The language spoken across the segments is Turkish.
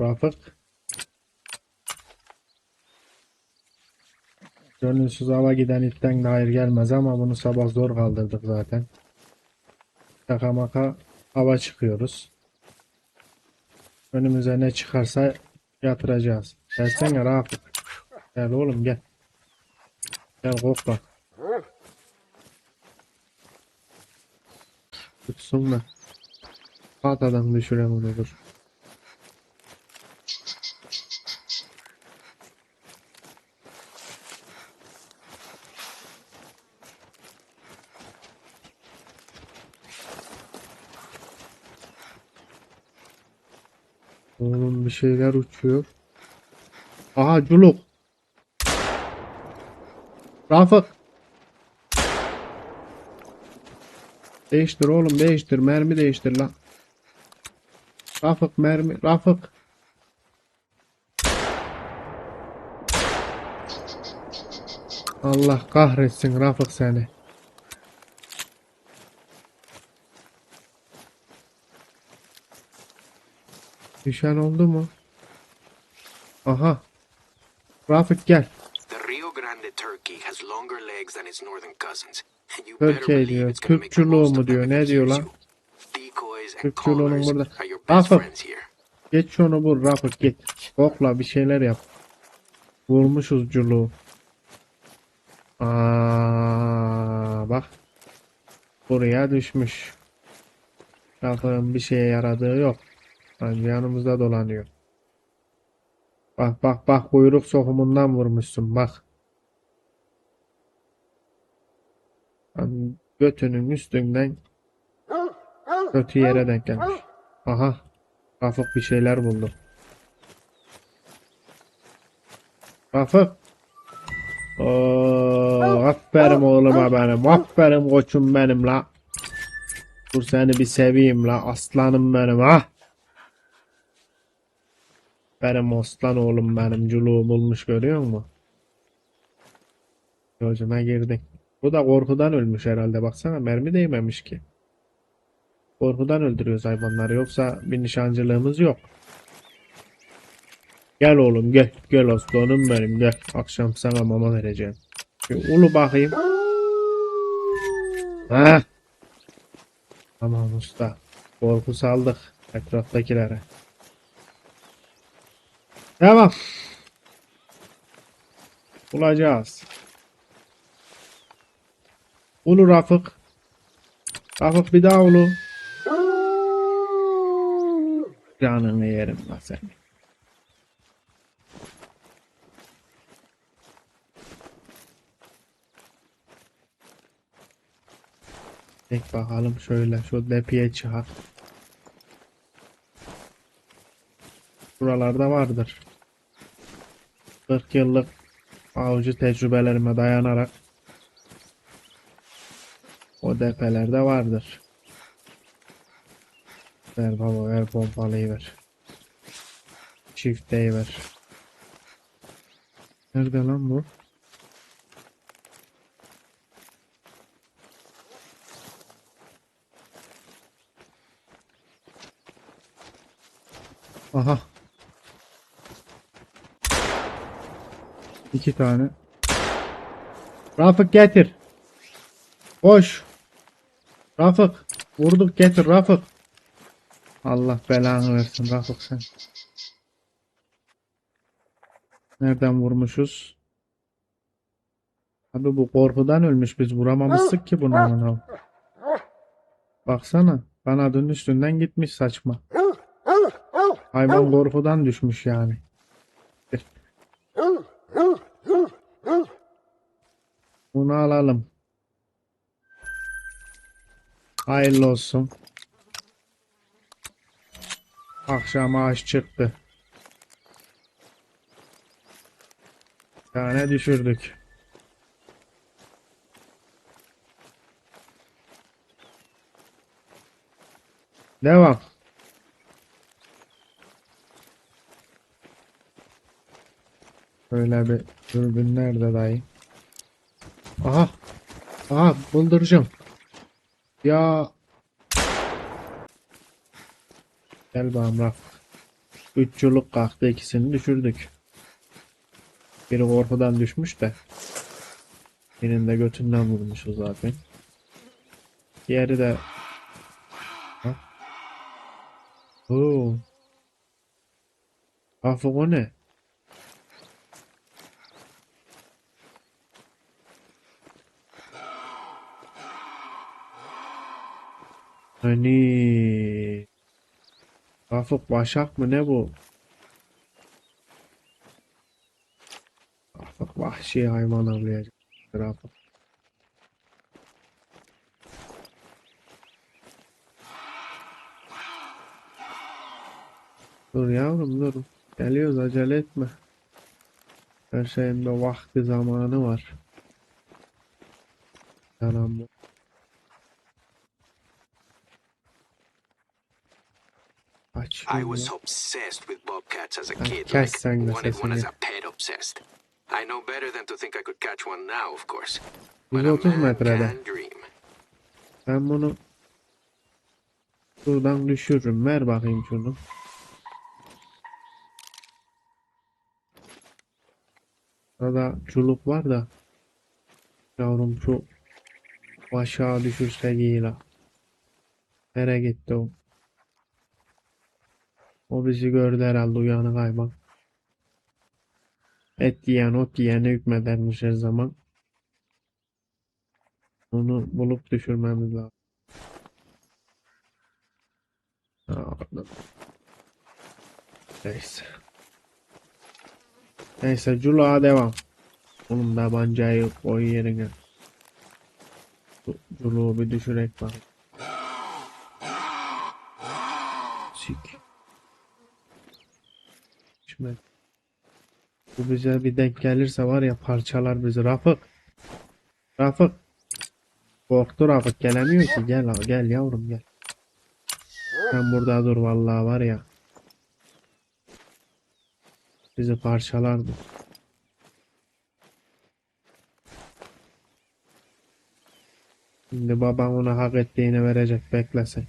Rafık. Gönülsüz hava giden itten de hayır gelmez ama bunu sabah zor kaldırdık zaten. Şaka maka hava çıkıyoruz. Önümüze ne çıkarsa yatıracağız. Gelsene Rafık. Gel oğlum gel. Gel kokla. Tutsun da. At adam düşürem onu dur. Oğlum bir şeyler uçuyor. Aha culuk. Rafık. Değiştir oğlum değiştir. Mermi değiştir lan. Rafık mermi. Rafık. Allah kahretsin Rafık seni. Düşen oldu mu? Aha. Rafık gel. The Rio Grande turkey has longer legs than its northern cousins. And you Türkiye diyor. most mu diyor, ne diyor lan? Türkçülüğünün callers burada. here. Geç şunu vur Rafık git. Kokla bir şeyler yap. Vurmuşuz culuğu. Aa, bak. Buraya düşmüş. Rafık'ın bir şeye yaradığı yok. Bence yanımızda dolanıyor. Bak bak bak kuyruk sokumundan vurmuşsun bak. Lan götünün üstünden kötü yere denk gelmiş. Aha. Rafık bir şeyler buldu. Rafık. Oo, aferin oğluma benim. Aferin koçum benim la. Dur seni bir seveyim la. Aslanım benim ha. Benim aslan oğlum benim. Culuğu bulmuş görüyor musun? Gözüme girdin. Bu da korkudan ölmüş herhalde. Baksana mermi değmemiş ki. Korkudan öldürüyoruz hayvanları. Yoksa bir nişancılığımız yok. Gel oğlum gel. Gel aslanım benim gel. Akşam sana mama vereceğim. Bir ulu bakayım. Ha. Tamam usta. Korku saldık etraftakilere. Tamam. Bulacağız. Ulu Rafık. Rafık bir daha ulu. Canını yerim la seni. Tek bakalım şöyle şu depiye çıkar. Buralarda vardır. 40 yıllık avcı tecrübelerime dayanarak o depelerde vardır. Ver baba ver pompalıyı ver. Çifteyi ver. Nerede lan bu? Aha. İki tane. Rafık getir. Koş. Rafık. Vurduk getir Rafık. Allah belanı versin Rafık sen. Nereden vurmuşuz? Abi bu korkudan ölmüş biz vuramamıştık ki bunu amına. Baksana kanadın üstünden gitmiş saçma. Hayvan korkudan düşmüş yani. Bunu alalım. Hayırlı olsun. Akşam ağaç çıktı. Bir tane düşürdük. Devam. Böyle bir dürbün nerede dayı? Aha. Aha bıldırcım. Ya. Gel bakalım Raf. Üç çoluk kalktı ikisini düşürdük. Biri korkudan düşmüş de. Birinin de götünden vurmuşuz zaten. Diğeri de Ha? Oo. Afık o ne? Hani Afık başak mı ne bu? Afık vahşi hayvan avlayacak. Afık. Dur yavrum dur. Geliyoruz acele etme. Her şeyin de vakti zamanı var. Yalan. I was ya. obsessed with bobcats as a kid. Like, wanted one as a pet obsessed. I know better than to think I could catch one now, of course. But a 130 man metrede. can dream. Ben bunu şuradan düşürürüm. Ver bakayım şunu. Burada çuluk var da yavrum şu aşağı düşürse iyi la. Nereye gitti o? O bizi gördü herhalde uyanık hayvan. Et yiyen ot yiyene hükmedermiş her zaman. Onu bulup düşürmemiz lazım. Neyse. Neyse Cula devam. Oğlum tabancayı koy yerine. Cu- Culuğu bir düşürek bak. Sik. Şimdi bu bize bir denk gelirse var ya parçalar bizi. Rafık. Rafık. Korktu Rafık gelemiyor ki. Gel gel yavrum gel. Sen burada dur vallahi var ya. Bizi parçalardı. Şimdi baban ona hak ettiğini verecek beklesin.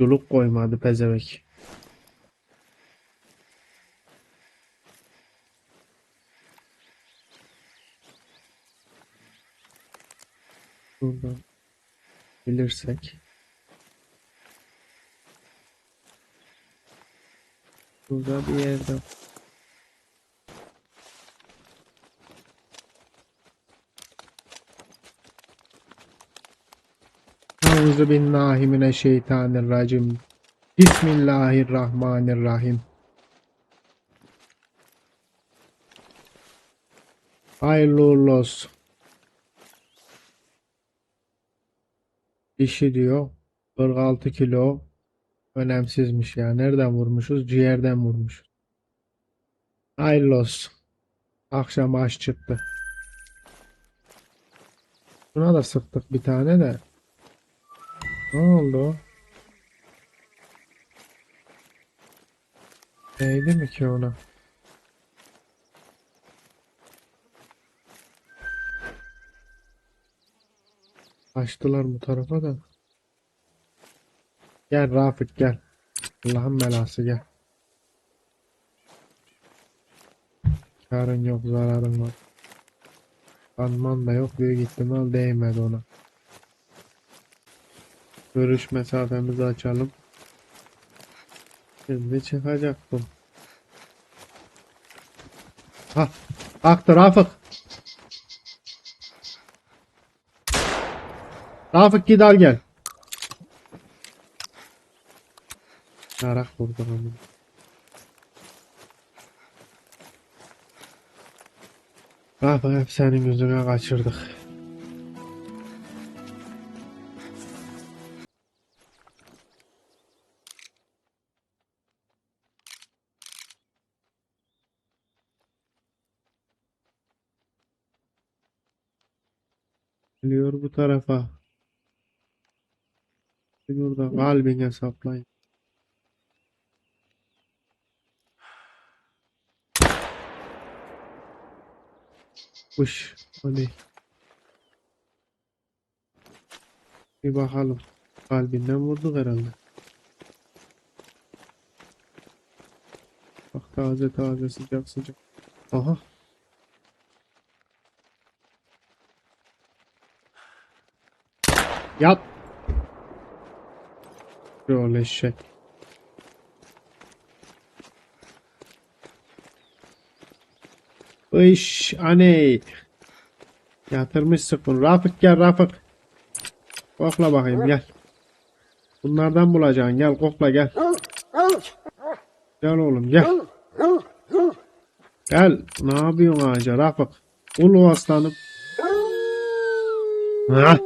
Duluk koymadı pezevek. Buradan bilirsek. Burada bir yerde. Euzu billahi mineşşeytanirracim. Bismillahirrahmanirrahim. Hayırlı olsun. Dişi diyor. 46 kilo. Önemsizmiş ya. Nereden vurmuşuz? Ciğerden vurmuş. Hayırlı olsun. Akşam aş çıktı. Buna da sıktık bir tane de. Ne oldu? Neydi mi ki ona? Açtılar bu tarafa da. Gel Rafik gel. Allah'ın belası gel. Karın yok zararın var. Kanman da yok büyük ihtimal değmedi ona. Görüş mesafemizi açalım. Şimdi çıkacak bu. Ha, aktı Rafık. Rafık al gel. Yarak vurdu ama. Rafık hep senin yüzüne kaçırdık. Geliyor bu tarafa. Burada kalbine saplayın. Kuş. Hadi. Bir bakalım. Kalbinden vurduk herhalde. Bak taze taze sıcak sıcak. Aha. Yat. Yol eşek. Iş aney. Yatırmışsın bunu. Rafık gel Rafık. Kokla bakayım gel. Bunlardan bulacaksın gel kokla gel. Gel oğlum gel. Gel. Ne yapıyorsun ağaca Rafık? Ulu aslanım. Ha?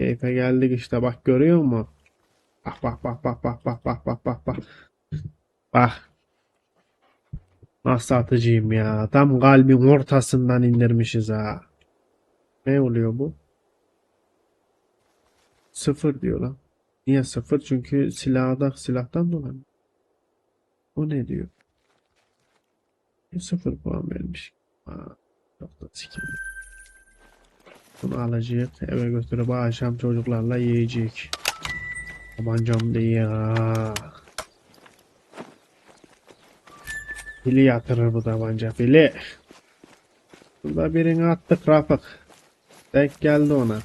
Keyfe geldik işte bak görüyor musun? Bak bak bak bak bak bak bak bak bak bak. Bak. Nasıl atıcıyım ya. Tam kalbin ortasından indirmişiz ha. Ne oluyor bu? Sıfır diyor lan. Niye sıfır? Çünkü silahda silahtan dolayı. O ne diyor? Sıfır puan vermiş. Ha, çok da sikim. Bunu alacak. Eve götürüp akşam çocuklarla yiyecek. Tabancam değil ya. Fili yatırır bu tabanca. Fili. Burada birini attık Rafık. Denk geldi ona.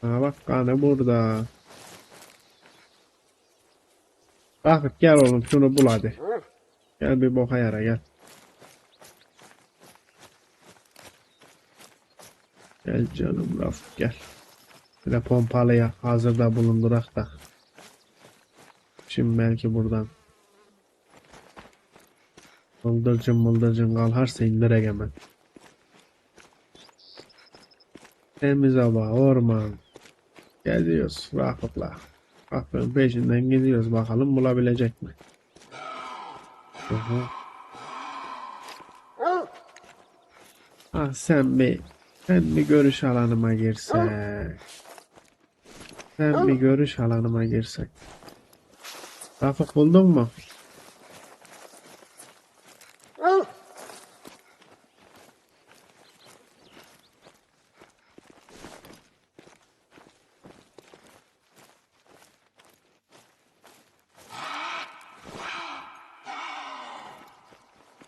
Ha bak kanı burada. Rafık gel oğlum şunu bul hadi. Gel bir boka yara gel. Gel canım Rafık gel. De pompalıya hazırda bulundurak da. Şimdi belki buradan. Mıldırcın mıldırcın kalharsa indirek hemen. Temiz hava, orman. Geziyoruz Rafık'la. Rafık'ın peşinden gidiyoruz. Bakalım bulabilecek mi? Aha. Ah sen bir sen bir görüş alanıma girsek. Sen bir görüş alanıma girsek. Rafık buldun mu?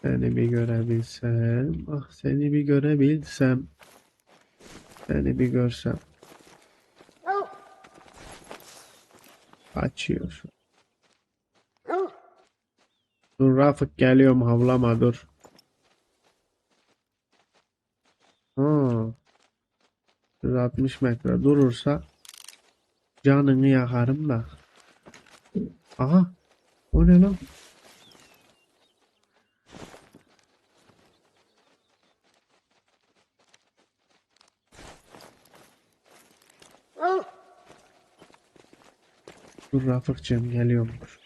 Seni bir görebilsem, ah seni bir görebilsem, seni bir görsem. Kaçıyor. Dur Rafık geliyorum havlama dur. Ha. 160 metre durursa canını yakarım da. Aha. O ne lan? Dur Rafıkcığım geliyorum dur.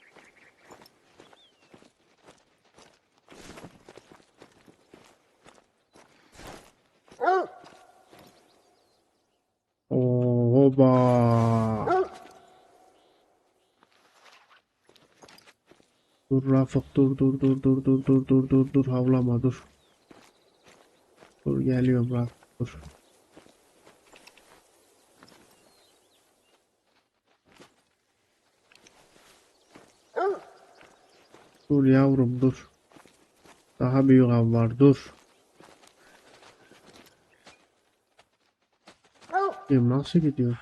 Oba. Dur Rafık dur dur dur dur dur dur dur dur dur havlama dur. Dur geliyorum Rafık dur. Dur yavrum dur. Daha büyük av var dur. Kim nasıl gidiyor?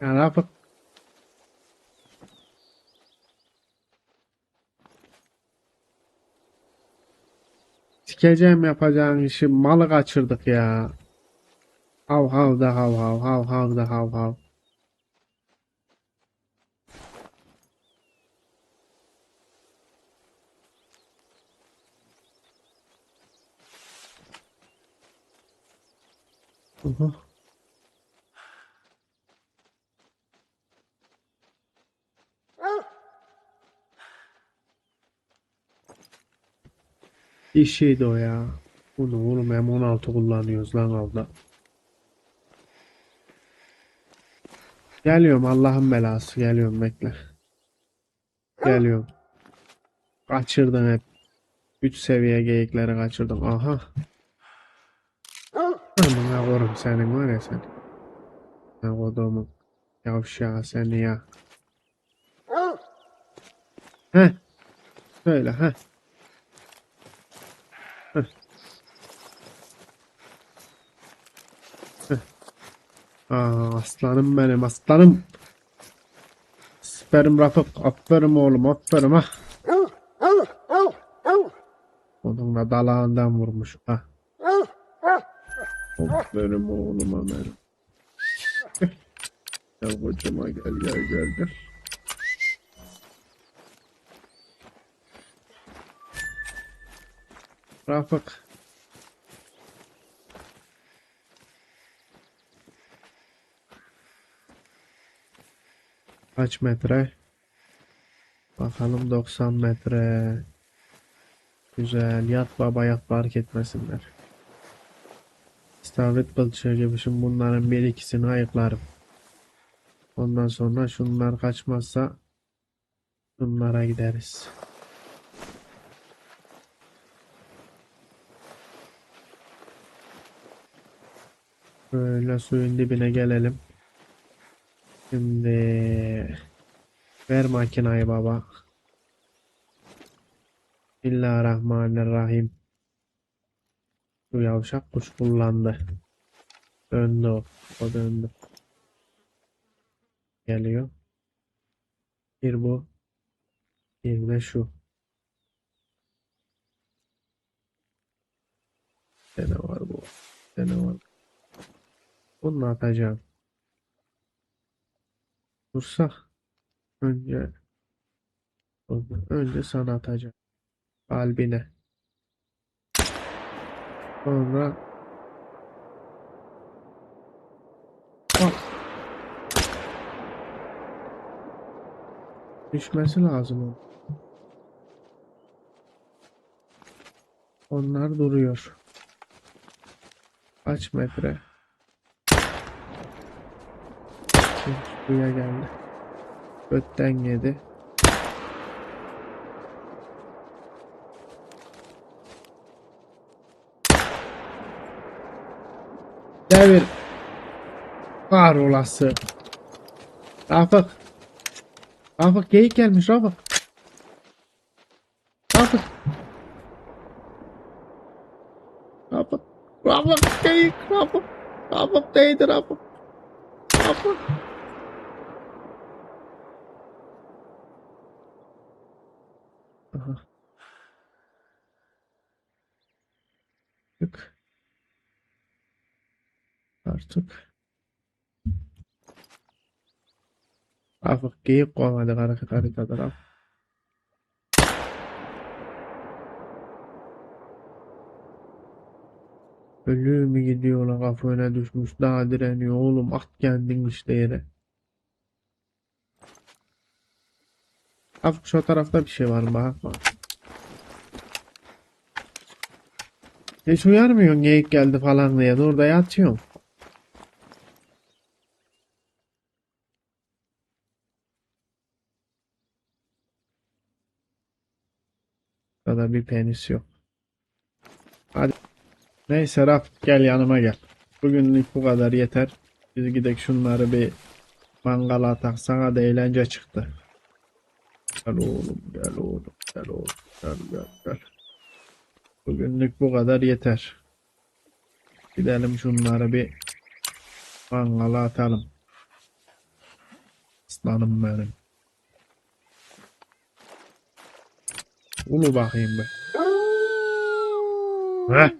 Ya Rafık. Sikeceğim yapacağın işi malı kaçırdık ya. Hav hav da hav hav hav hav da hav hav. Aha. İşiydi o ya. Bu ne oğlum M16 kullanıyoruz lan avda. Geliyorum Allah'ın belası geliyorum bekle. Geliyorum. Kaçırdın hep. 3 seviye geyikleri kaçırdım. Aha. Korum senin var ya sen. Ne kodumun. Yavşağı seni ya. Heh. Söyle heh. Heh. Heh. Aa, aslanım benim aslanım. Süperim Rafık. Aferin oğlum aferin ha. Onunla dalağından vurmuş ha. Aferin oğlum benim. Gel kocama gel gel gel gel. Rafık. Kaç metre? Bakalım 90 metre. Güzel. Yat baba yat fark etmesinler. İstavrit kılçığı gibi şimdi bunların bir ikisini ayıklarım. Ondan sonra şunlar kaçmazsa bunlara gideriz. Böyle suyun dibine gelelim. Şimdi ver makinayı baba. Bismillahirrahmanirrahim. Bu yavşak kuş kullandı. Döndü o. O döndü. Geliyor. Bir bu. Bir de şu. Bir ne var bu? Bir ne var? Bunu atacağım. Dursa. Önce önce sana atacağım. Kalbine. Sonra bak. Düşmesi lazım onun. Onlar duruyor. Kaç metre? Suya geldi. Götten yedi. Devir. Kahrolası. Rafık. Rafık geyik gelmiş Rafık. Rafık. Rafık. Rafık geyik Rafık. Rafık değdi Rafık. Rafık. Aha. Çık. Artık. Rafık geyik koymadık hareket haritada Rafık. Ölü mü gidiyorlar kafa öne düşmüş daha direniyor oğlum at kendin işte yere. Rafık şu tarafta bir şey var mı bak bak. Hiç uyarmıyorsun geyik geldi falan diye de orada yatıyorsun. Burada bir penis yok. Hadi. Neyse Raf gel yanıma gel. Bugünlük bu kadar yeter. Biz gidek şunları bir mangala atak. Sana da eğlence çıktı. Gel oğlum gel oğlum gel oğlum gel gel gel. Bugünlük bu kadar yeter. Gidelim şunları bir mangala atalım. Aslanım benim. Ulu bakayım be. Heh.